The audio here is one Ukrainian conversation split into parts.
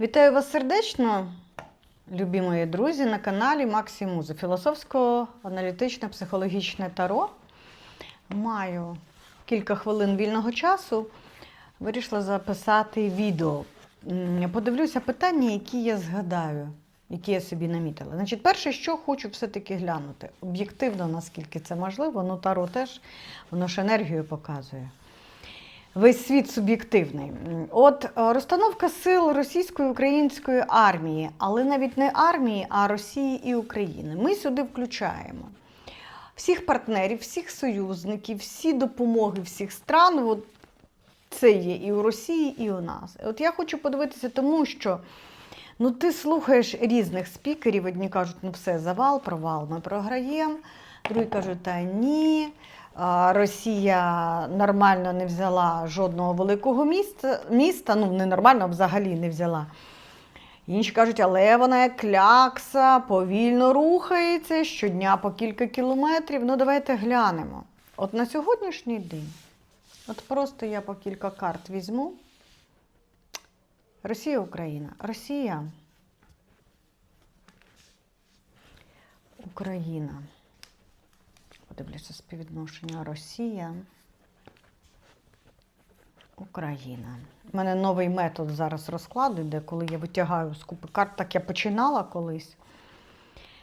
Вітаю вас сердечно, любі мої друзі, на каналі Максі Муза. Філософсько-аналітичне психологічне таро. Маю кілька хвилин вільного часу. Вирішила записати відео. Подивлюся питання, які я згадаю, які я собі намітила. Значить, перше, що хочу все-таки глянути. Об'єктивно, наскільки це можливо, ну таро теж воно ж енергію показує. Весь світ суб'єктивний. От е, розстановка сил російської української армії, але навіть не армії, а Росії і України. Ми сюди включаємо всіх партнерів, всіх союзників, всі допомоги всіх стран. От це є і у Росії, і у нас. От я хочу подивитися, тому що ну, ти слухаєш різних спікерів. Одні кажуть, ну все, завал, провал, ми програємо. Другі кажуть, та ні. Росія нормально не взяла жодного великого міста, міста, ну не нормально, а взагалі не взяла. Інші кажуть, але вона як клякса, повільно рухається, щодня по кілька кілометрів. Ну, давайте глянемо. От на сьогоднішній день, от просто я по кілька карт візьму. Росія, Україна. Росія. Україна. Подивлюся співвідношення Росія. Україна. У мене новий метод зараз розкладу йде, коли я витягаю з купи карт, так я починала колись.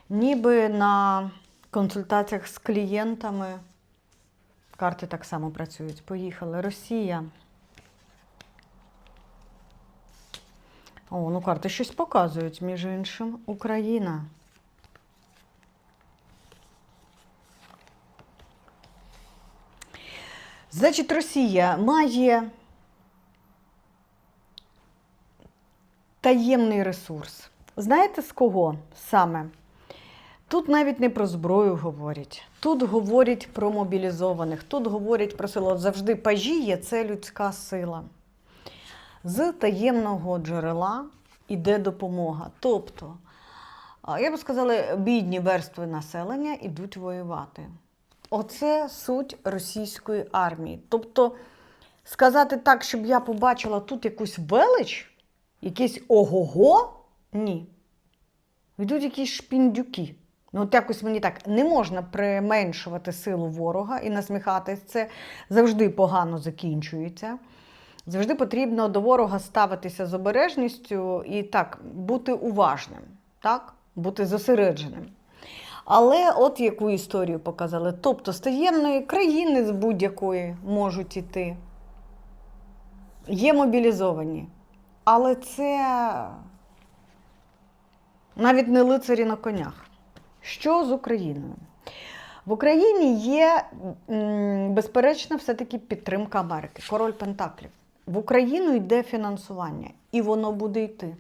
Ніби на консультаціях з клієнтами карти так само працюють. Поїхали. Росія. О, ну карти щось показують, між іншим. Україна. Значить, Росія має таємний ресурс. Знаєте з кого саме? Тут навіть не про зброю говорять, тут говорять про мобілізованих, тут говорять про силу. Завжди пажі є це людська сила. З таємного джерела йде допомога. Тобто, я би сказала, бідні верстви населення йдуть воювати. Оце суть російської армії. Тобто, сказати так, щоб я побачила тут якусь велич, якесь ого-го, ні. Йдуть якісь шпіндюки. Ну, от якось мені так не можна применшувати силу ворога і насміхатись. Це завжди погано закінчується. Завжди потрібно до ворога ставитися з обережністю і так, бути уважним, так? бути зосередженим. Але от яку історію показали. Тобто з таємної країни з будь-якої можуть іти. Є мобілізовані. Але це навіть не лицарі на конях. Що з Україною? В Україні є, м, безперечно, все-таки підтримка Америки, король Пентаклів. В Україну йде фінансування, і воно буде йти.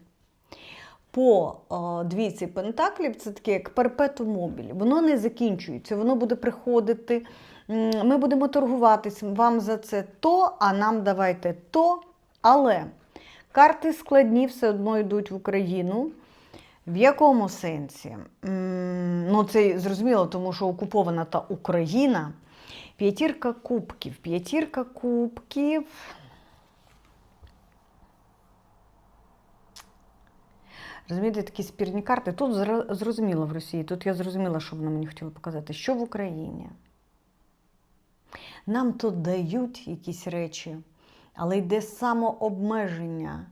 По о, двійці Пентаклів це таке як перпетум мобіль. Воно не закінчується, воно буде приходити. Ми будемо торгуватися вам за це то, а нам давайте то. Але карти складні все одно йдуть в Україну. В якому сенсі? Ну, це зрозуміло, тому що окупована та Україна. П'ятірка кубків. П'ятірка кубків. Розумієте, такі спірні карти. Тут зрозуміло в Росії, тут я зрозуміла, що вона мені хотіла показати, що в Україні. Нам тут дають якісь речі, але йде самообмеження.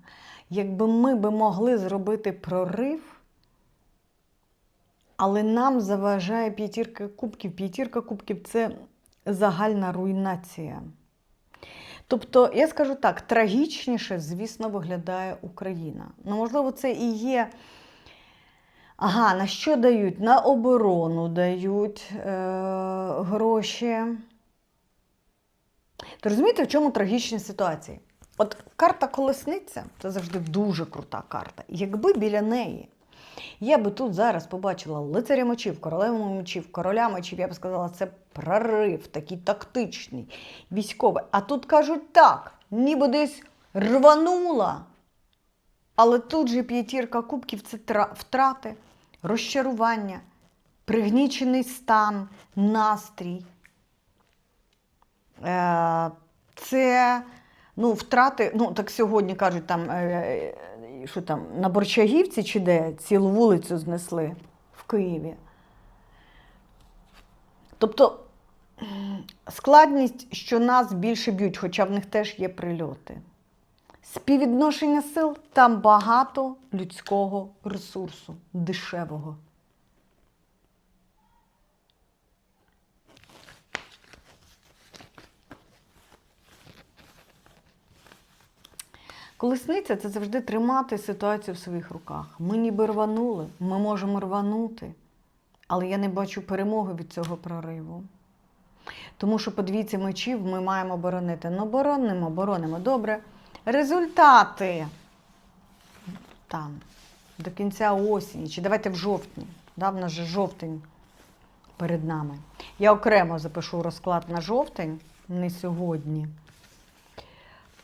Якби ми би могли зробити прорив, але нам заважає п'ятірка кубків. П'ятірка кубків це загальна руйнація. Тобто, я скажу так, трагічніше, звісно, виглядає Україна. Ну, можливо, це і є. Ага, на що дають? На оборону дають е- гроші. То розумієте, в чому трагічні ситуації? От карта колесниця це завжди дуже крута карта. Якби біля неї я би тут зараз побачила лицаря мечів, королеву мечів, короля мечів, я б сказала, це прорив, такий тактичний, військовий. А тут кажуть так, ніби десь рванула. Але тут же п'ятірка кубків це втрати, розчарування, пригнічений стан, настрій. Е, Це ну, втрати, ну так сьогодні кажуть, там е, що там, на Борчагівці чи де цілу вулицю знесли в Києві. Тобто складність, що нас більше б'ють, хоча в них теж є прильоти. Співвідношення сил там багато людського ресурсу, дешевого. Колесниця це завжди тримати ситуацію в своїх руках. Ми ніби рванули, ми можемо рванути, але я не бачу перемоги від цього прориву. Тому що по мечів ми маємо боронити. Ну, боронимо, боронимо. Добре. Результати там до кінця осені, чи давайте в жовтні. Да, в нас же жовтень перед нами. Я окремо запишу розклад на жовтень, не сьогодні.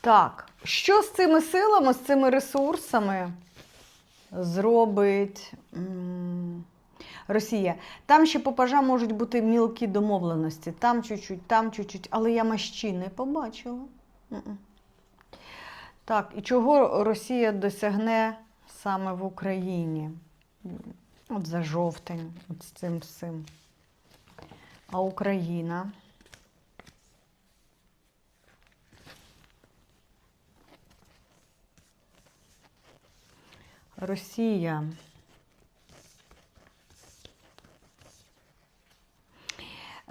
Так, що з цими силами, з цими ресурсами зробить Росія? Там ще по пажам можуть бути мілкі домовленості. Там чуть-чуть, там чуть-чуть, але я мащі не побачила. Так, і чого Росія досягне саме в Україні? От за жовтень, от з цим всім. А Україна? Росія.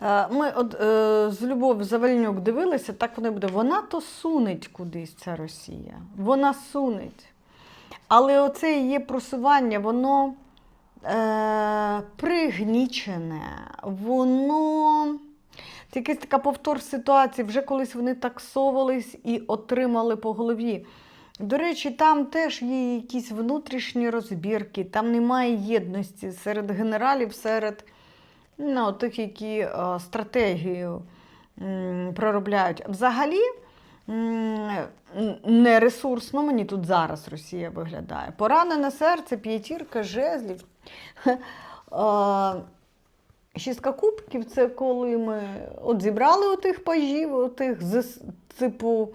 Е, Ми от, е, з Любов Завальнюк дивилися, так воно буде. Вона то сунеть кудись, ця Росія. Вона сунеть. Але оце її просування, воно е, пригнічене, воно. Це якась така повтор ситуації. Вже колись вони таксовувались і отримали по голові. До речі, там теж є якісь внутрішні розбірки, там немає єдності серед генералів, серед ну, тих, які е, стратегію проробляють. Взагалі не ресурсно мені тут зараз Росія виглядає. Поранене серце, п'ятірка, жезлів. Е, Шістка кубків це коли ми от зібрали отих пажів, отих з типу.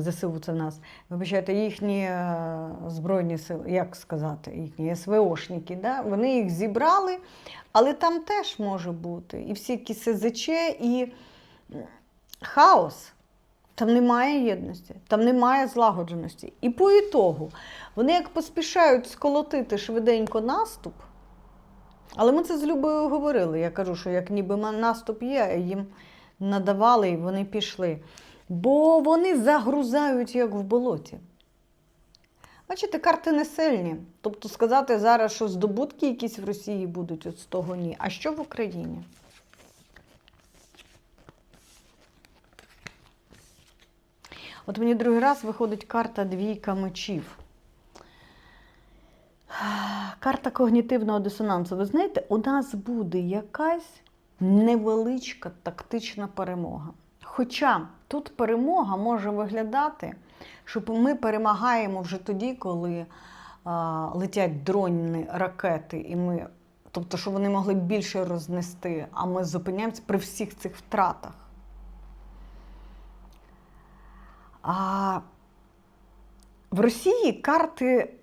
ЗСУ це в нас, вибачайте, їхні е, збройні сили, як сказати, їхні СВОшники, да? вони їх зібрали, але там теж може бути і всі СЗЧ, і хаос. Там немає єдності, там немає злагодженості. І по ітогу вони як поспішають сколотити швиденько наступ. Але ми це з Любою говорили. Я кажу, що як ніби наступ є, їм надавали і вони пішли. Бо вони загрузають як в болоті. Бачите, карти не сильні. Тобто сказати зараз, що здобутки якісь в Росії будуть от з того ні. А що в Україні? От мені другий раз виходить карта двійка мечів. Карта когнітивного дисонансу. Ви знаєте, у нас буде якась невеличка тактична перемога. Хоча тут перемога може виглядати, що ми перемагаємо вже тоді, коли а, летять дронні ракети, і ми, тобто, що вони могли більше рознести, а ми зупиняємося при всіх цих втратах. А в Росії карти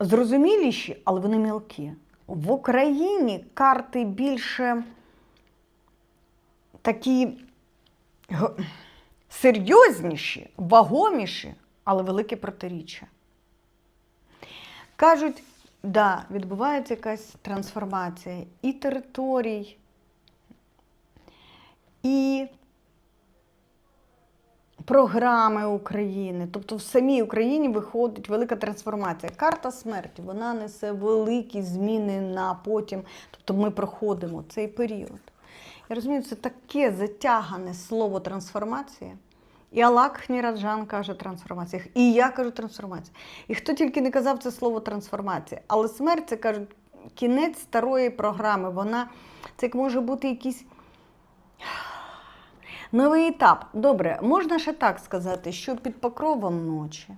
зрозуміліші, але вони мілкі. В Україні карти більше такі серйозніші, вагоміші, але велике протиріччя. Кажуть, да, відбувається якась трансформація і територій, і програми України. Тобто в самій Україні виходить велика трансформація. Карта смерті вона несе великі зміни на потім. Тобто ми проходимо цей період. Я розумію, це таке затягане слово трансформація. І Алак Хніраджан каже трансформація. І я кажу трансформація. І хто тільки не казав це слово трансформація. Але смерть це кажуть кінець старої програми. Вона це як може бути якийсь новий етап. Добре, можна ще так сказати, що під покровом ночі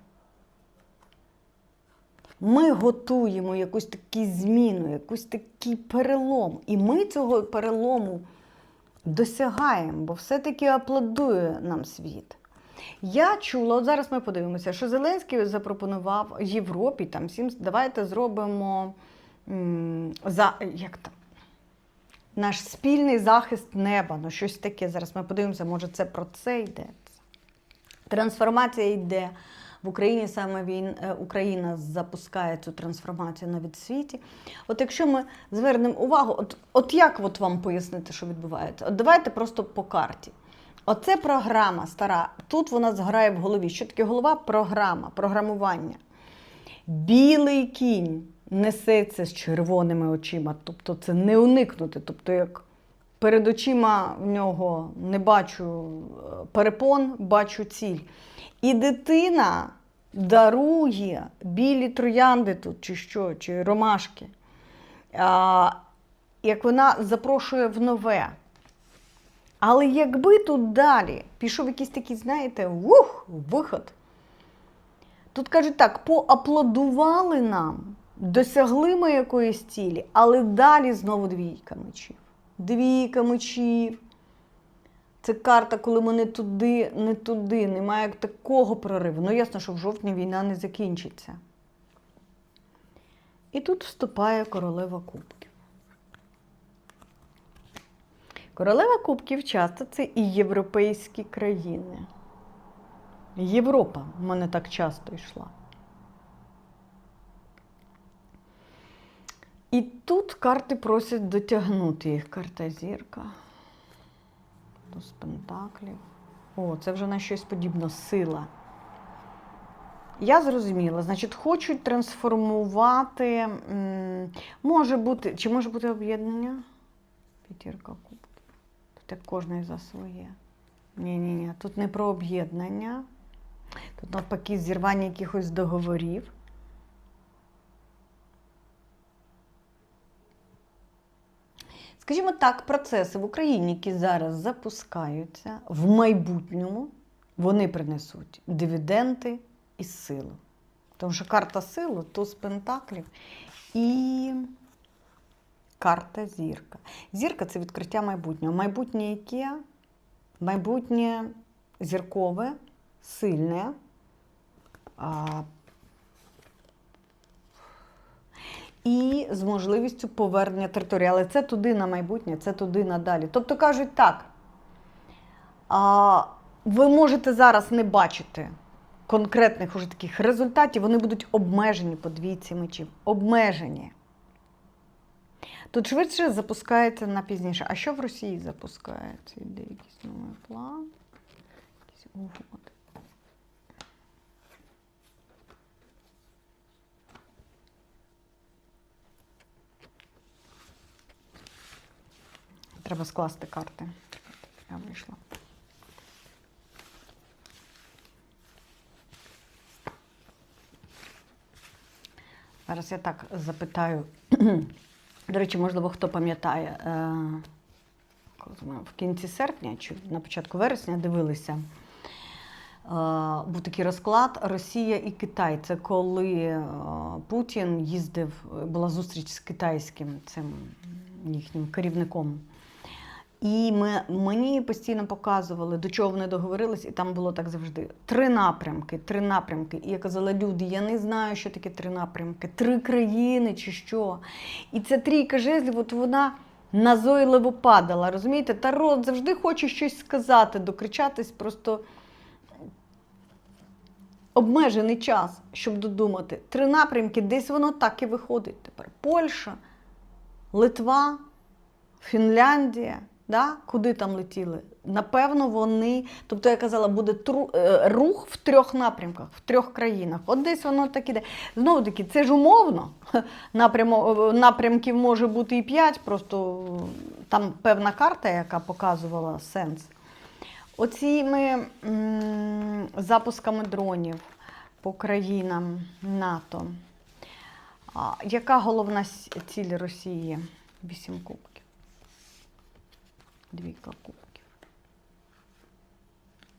ми готуємо якусь таку зміну, якусь такий перелом. І ми цього перелому досягаємо, бо все-таки аплодує нам світ. Я чула, от зараз ми подивимося, що Зеленський запропонував Європі там всім, давайте зробимо за як там. Наш спільний захист неба, ну щось таке. Зараз ми подивимося, може це про це йде. Трансформація йде в Україні, саме він, е, Україна запускає цю трансформацію навіть в світі. От якщо ми звернемо увагу, от, от як от вам пояснити, що відбувається? От давайте просто по карті. Оце програма стара. Тут вона зграє в голові. Що таке голова? Програма, програмування. Білий кінь несеться з червоними очима, тобто це не уникнути. Тобто, як перед очима в нього не бачу е, перепон, бачу ціль. І дитина дарує білі троянди тут, чи що, чи ромашки. А, як вона запрошує в нове. Але якби тут далі пішов якийсь такий, знаєте, вух, виход. Тут кажуть так, поаплодували нам, досягли ми якоїсь цілі, але далі знову двійка мечів. Двійка мечів. Це карта, коли ми не туди, не туди, немає такого прориву. Ну, ясно, що в жовтні війна не закінчиться. І тут вступає королева кубків. Королева кубків часто це і європейські країни. Європа в мене так часто йшла. І тут карти просять дотягнути їх. Карта зірка. Туз пентаклів. О, це вже на щось подібно сила. Я зрозуміла, значить, хочуть трансформувати. Може бути, чи може бути об'єднання? П'ятірка кубків. Тут як кожний за своє. Ні-ні-ні, тут не про об'єднання. Тут навпаки зірвання якихось договорів. Скажімо так, процеси в Україні, які зараз запускаються, в майбутньому вони принесуть дивіденди і силу. Тому що карта сили туз пентаклів і карта зірка. Зірка це відкриття майбутнього. Майбутнє яке? Майбутнє зіркове, сильне. А, і з можливістю повернення території. Але це туди на майбутнє, це туди надалі. Тобто кажуть так, а, ви можете зараз не бачити конкретних уже таких результатів, вони будуть обмежені по двійці мечів. Обмежені. Тут швидше запускається на пізніше. А що в Росії запускається? Іде якийсь новий план, якісь угоди. Треба скласти карти. Я вийшла. Зараз я так запитаю. До речі, можливо, хто пам'ятає, е, в кінці серпня чи на початку вересня дивилися. е, Був такий розклад Росія і Китай. Це коли е, Путін їздив, була зустріч з китайським цим їхнім керівником. І ми, мені постійно показували, до чого вони договорились, і там було так завжди. Три напрямки, три напрямки. І я казала, люди, я не знаю, що таке три напрямки, три країни чи що. І ця трійка жезлів, от вона назойливо падала. Розумієте, Таро завжди хоче щось сказати, докричатись, просто обмежений час, щоб додумати. Три напрямки, десь воно так і виходить тепер. Польща, Литва, Фінляндія. Да? Куди там летіли? Напевно, вони. Тобто, я казала, буде тру, е, рух в трьох напрямках, в трьох країнах. От десь воно так іде. Знову таки, це ж умовно. Напрямо, напрямків може бути і п'ять, просто там певна карта, яка показувала сенс. Оціми м, запусками дронів по країнам НАТО. А, яка головна ціль Росії? Вісім. Двійка кубків.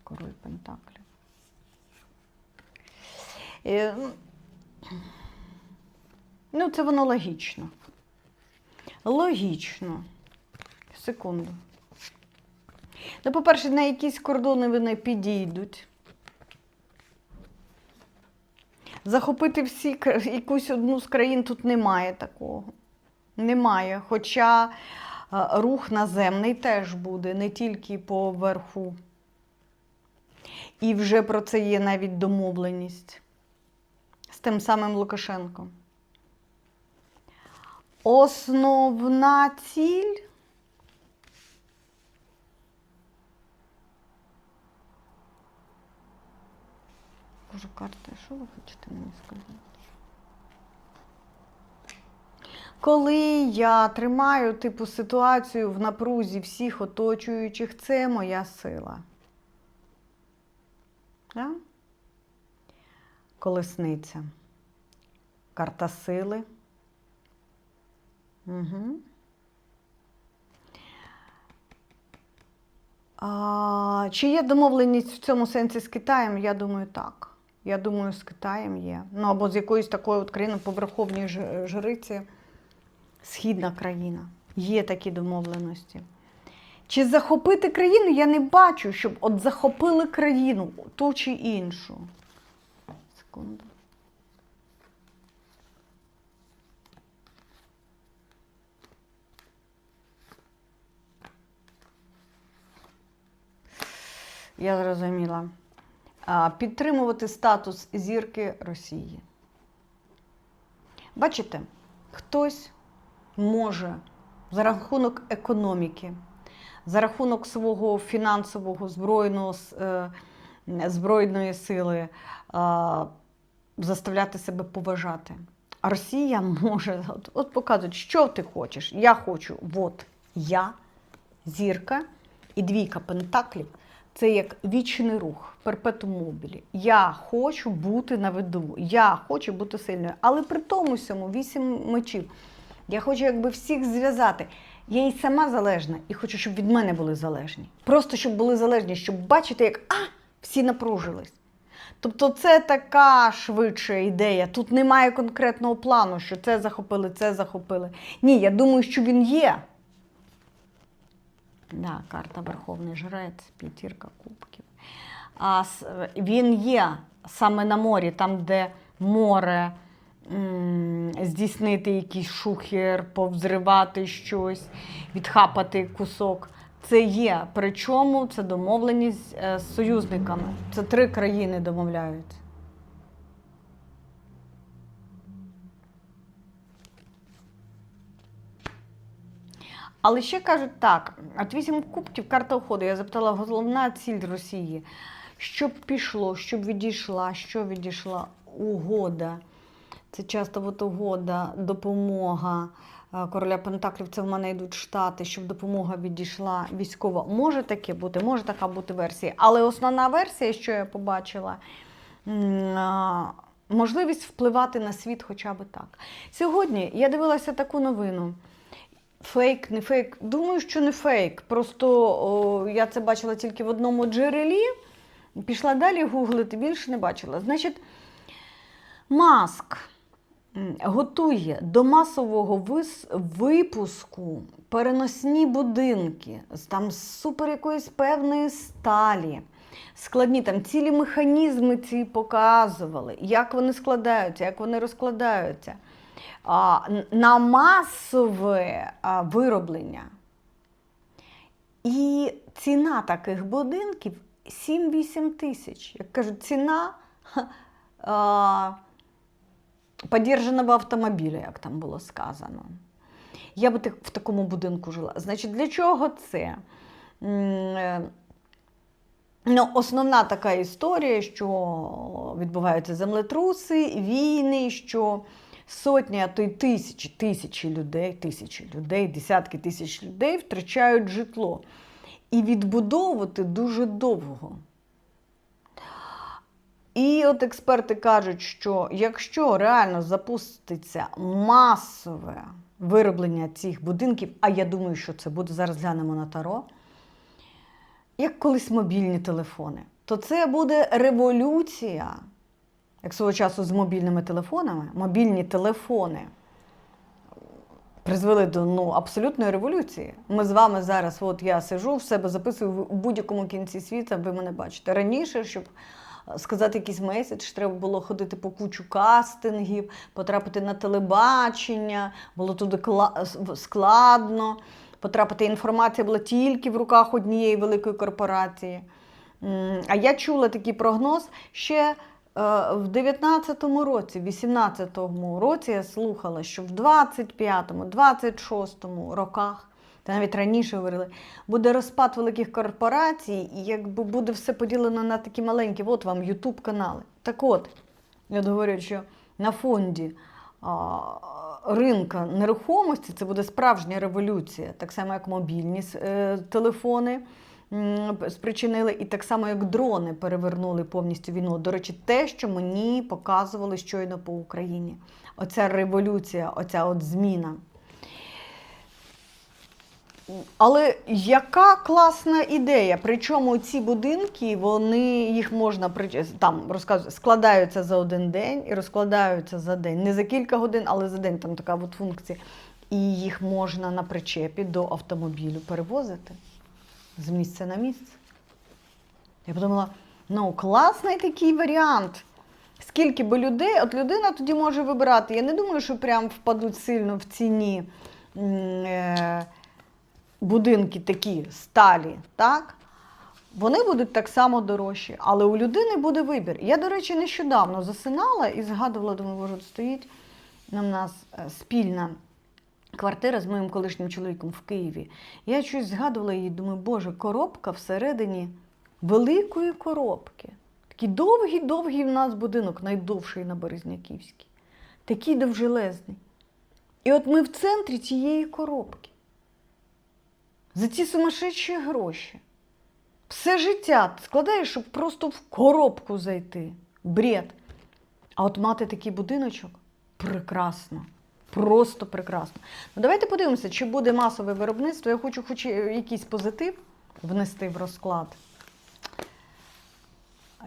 Король Пентаклів. Е, Ну, це воно логічно. Логічно. Секунду. Ну, по-перше, на якісь кордони вони підійдуть. захопити всі якусь одну з країн тут немає такого. Немає. Хоча рух наземний теж буде, не тільки по верху. І вже про це є навіть домовленість з тим самим Лукашенком. Основна ціль. Боже, карта, що ви хочете мені сказати? Коли я тримаю типу ситуацію в напрузі всіх оточуючих, це моя сила. Да? Колесниця. Карта сили. Угу. А, чи є домовленість в цьому сенсі з Китаєм? Я думаю, так. Я думаю, з Китаєм є. Ну або з якоюсь такою от країною по верховній ж- жриці. Східна країна. Є такі домовленості. Чи захопити країну? Я не бачу, щоб от захопили країну ту чи іншу. Секунду. Я зрозуміла. Підтримувати статус зірки Росії. Бачите, хтось може за рахунок економіки, за рахунок свого фінансового збройного, е, збройної сили а, заставляти себе поважати. А Росія може, от, от показують, що ти хочеш. Я хочу, от я, зірка і двійка пентаклів. Це як вічний рух, перпетум мобілі. Я хочу бути на виду, я хочу бути сильною. Але при тому всьому вісім мечів. Я хочу якби всіх зв'язати. Я і сама залежна, і хочу, щоб від мене були залежні. Просто щоб були залежні, щоб бачити, як а, всі напружились. Тобто це така швидша ідея. Тут немає конкретного плану, що це захопили, це захопили. Ні, я думаю, що він є. Да, карта Верховний Жрець, п'ятірка кубків. А він є саме на морі, там, де море здійснити якийсь шухер, повзривати щось, відхапати кусок. Це є. Причому це домовленість е, з союзниками. Це три країни домовляються. Але ще кажуть так: от вісім кубків карта уходу. Я запитала, головна ціль Росії. Щоб пішло, щоб відійшла, що відійшла угода. Це часто от угода, допомога. Е, Короля Пентаклів це в мене йдуть штати, щоб допомога відійшла військова. Може таке бути, може така бути версія. Але основна версія, що я побачила, можливість впливати на світ хоча б так. Сьогодні я дивилася таку новину. Фейк, не фейк. Думаю, що не фейк. Просто о, я це бачила тільки в одному джерелі. Пішла далі гуглити, більше не бачила. Значить, Маск готує до масового випуску переносні будинки з там супер якоїсь певної сталі. Складні там цілі механізми ці показували, як вони складаються, як вони розкладаються. А, на масове а, вироблення. І ціна таких будинків 7-8 тисяч. Як кажуть, ціна а, подержаного автомобіля, як там було сказано. Я би в такому будинку жила. Значить, для чого це? Е, Ну, основна така історія, що відбуваються землетруси, війни, що сотні, а то й тисячі, тисячі людей, тисячі людей, десятки тисяч людей втрачають житло. І відбудовувати дуже довго. І от експерти кажуть, що якщо реально запуститься масове вироблення цих будинків, а я думаю, що це буде, зараз глянемо на таро, як колись мобільні телефони, то це буде революція. Як свого часу з мобільними телефонами, мобільні телефони призвели до ну, абсолютної революції. Ми з вами зараз, от я сижу в себе, записую в будь-якому кінці світу, ви мене бачите. Раніше, щоб сказати якийсь меседж, треба було ходити по кучу кастингів, потрапити на телебачення, було туди кла- складно. Потрапити інформація була тільки в руках однієї великої корпорації. А я чула такий прогноз ще е, в 19-му році, в 18-му році я слухала, що в 25-му, 26-му роках, та навіть раніше говорили, буде розпад великих корпорацій, і якби буде все поділено на такі маленькі, от вам Ютуб канали. Так от, я говорю, що на фонді а, ринка нерухомості це буде справжня революція, так само як мобільні е, телефони спричинили, і так само як дрони перевернули повністю війну. До речі, те, що мені показували щойно по Україні. Оця революція, оця от зміна. Але яка класна ідея? Причому ці будинки, вони їх можна там розказую, складаються за один день і розкладаються за день. Не за кілька годин, але за день там така от функція. І їх можна на причепі до автомобілю перевозити з місця на місце. Я подумала, ну класний такий варіант. Скільки би людей, от людина тоді може вибирати. Я не думаю, що прям впадуть сильно в ціні. Будинки такі сталі, так? Вони будуть так само дорожчі, але у людини буде вибір. Я, до речі, нещодавно засинала і згадувала, думаю, боже, стоїть на нас е, спільна квартира з моїм колишнім чоловіком в Києві. Я щось згадувала її, думаю, боже, коробка всередині великої коробки. Такий довгий-довгий в нас будинок, найдовший на Березняківській. Такий довжелезний. І от ми в центрі цієї коробки. За ці сумасшедші гроші. Все життя складаєш, щоб просто в коробку зайти. Бред. А от мати такий будиночок прекрасно. Просто прекрасно. Ну, давайте подивимося, чи буде масове виробництво. Я хочу хоч якийсь позитив внести в розклад.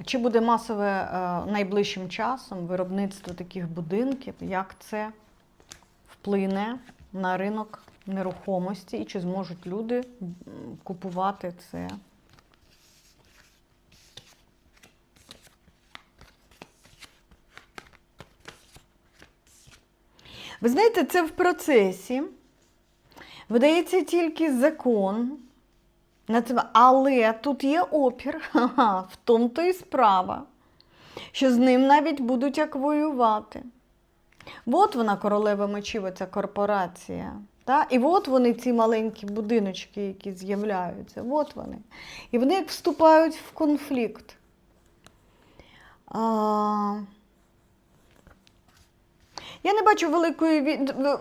Чи буде масове е, найближчим часом виробництво таких будинків, як це вплине на ринок нерухомості і чи зможуть люди купувати це? Ви знаєте, це в процесі. Видається тільки закон. Але тут є опір, в тому то і справа, що з ним навіть будуть як воювати. От вона королева мечів, оця корпорація. Та? І от вони, ці маленькі будиночки, які з'являються. От вони. І вони як вступають в конфлікт. А... Я не бачу великої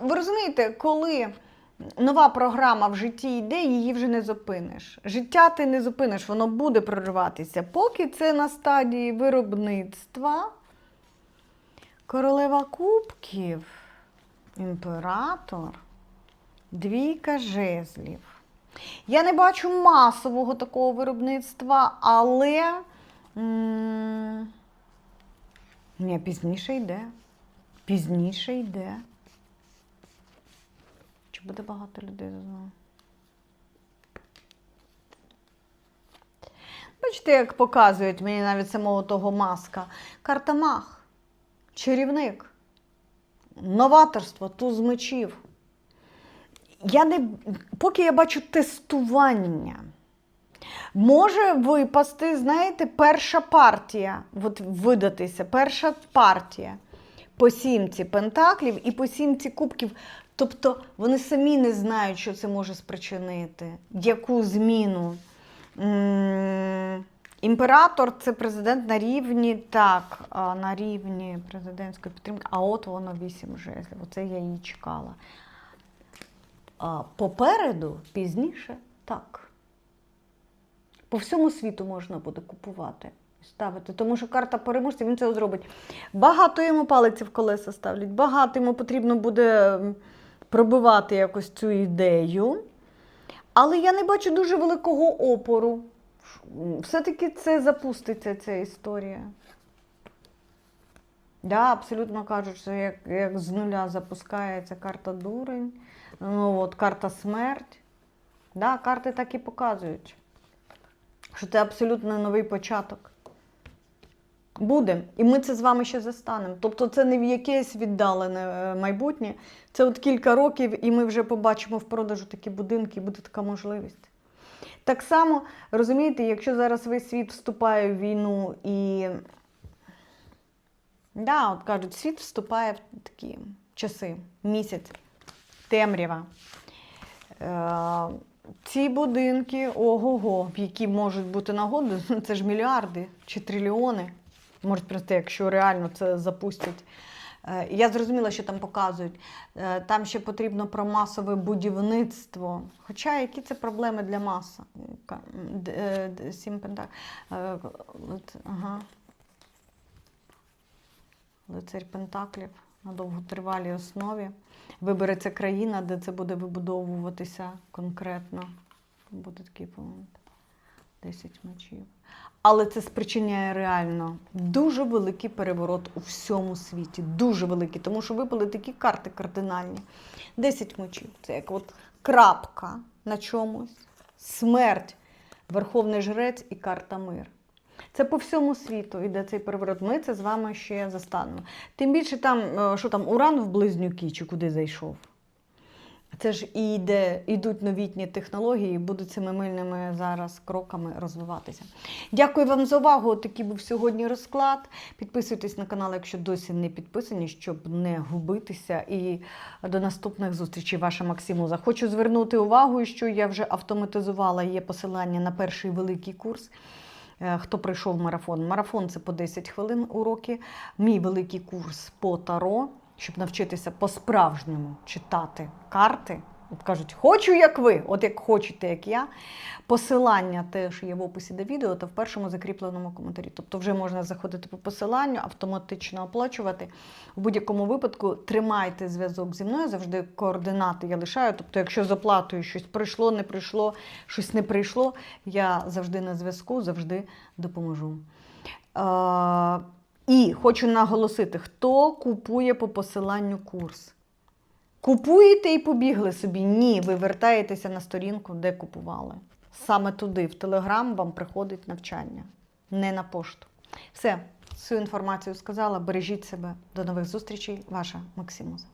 ви розумієте, коли нова програма в житті йде, її вже не зупиниш. Життя ти не зупиниш, воно буде прориватися. Поки це на стадії виробництва. Королева кубків, імператор, двійка жезлів. Я не бачу масового такого виробництва, але м, ні, пізніше йде. Пізніше йде. Чи буде багато людей знову? Бачите, як показують мені навіть самого того маска. Карта мах, чарівник, новаторство, туз мечів. Я не, поки я бачу тестування. Може випасти, знаєте, перша партія, от видатися, перша партія по сімці пентаклів і по сімці кубків. Тобто вони самі не знають, що це може спричинити, яку зміну. Імператор це президент на рівні, так, на рівні президентської підтримки, а от воно вісім жезлів. Оце я її чекала. А попереду пізніше так. По всьому світу можна буде купувати ставити. Тому що карта переможця він це зробить. Багато йому палиці в колеса ставлять, багато йому потрібно буде пробивати якось цю ідею. Але я не бачу дуже великого опору. Все-таки це запуститься ця історія. Да, абсолютно кажуть, що як, як з нуля запускається карта дурень, ну от карта смерть. Да, карти так і показують, що це абсолютно новий початок. Буде. І ми це з вами ще застанемо. Тобто це не в якесь віддалене е, майбутнє. Це от кілька років, і ми вже побачимо в продажу такі будинки, і буде така можливість. Так само, розумієте, якщо зараз весь світ вступає в війну і. Да, от кажуть, світ вступає в такі часи, місяць, темрява. Е, ці будинки, ого-го, які можуть бути нагоди, це ж мільярди чи трильйони. Можуть просто, якщо реально це запустять. Е, Я зрозуміла, що там показують. Е, Там ще потрібно про масове будівництво. Хоча які це проблеми для маса? Ага. Лицарь Пентаклів на довготривалій основі. Вибереться країна, де це буде вибудовуватися конкретно. Буде такий момент. 10 мечів. Але це спричиняє реально дуже великий переворот у всьому світі. Дуже великий, тому що випали такі карти кардинальні. 10 мечів. Це як от крапка на чомусь, смерть, верховний жрець і карта мир. Це по всьому світу йде цей переворот. Ми це з вами ще застанемо. Тим більше там, е, що там, уран в близнюки чи куди зайшов. Це ж і йде, йдуть новітні технології, і будуть цими мильними зараз кроками розвиватися. Дякую вам за увагу. Такий був сьогодні розклад. Підписуйтесь на канал, якщо досі не підписані, щоб не губитися. І до наступних зустрічей, ваша Максимуза. Хочу звернути увагу, що я вже автоматизувала є посилання на перший великий курс. Е, Хто пройшов марафон? Марафон це по 10 хвилин уроки. Мій великий курс по таро, щоб навчитися по-справжньому читати карти. От кажуть, хочу як ви, от як хочете, як я. Посилання теж є в описі до відео та в першому закріпленому коментарі. Тобто вже можна заходити по посиланню, автоматично оплачувати. У будь-якому випадку тримайте зв'язок зі мною, завжди координати я лишаю. Тобто, якщо з оплатою щось прийшло, не прийшло, щось не прийшло, я завжди на зв'язку, завжди допоможу. І хочу наголосити, хто купує по посиланню курс. Купуєте і побігли собі. Ні, ви вертаєтеся на сторінку, де купували. Саме туди, в Телеграм, вам приходить навчання, не на пошту. Все, всю інформацію сказала. Бережіть себе. До нових зустрічей. Ваша Максимуза.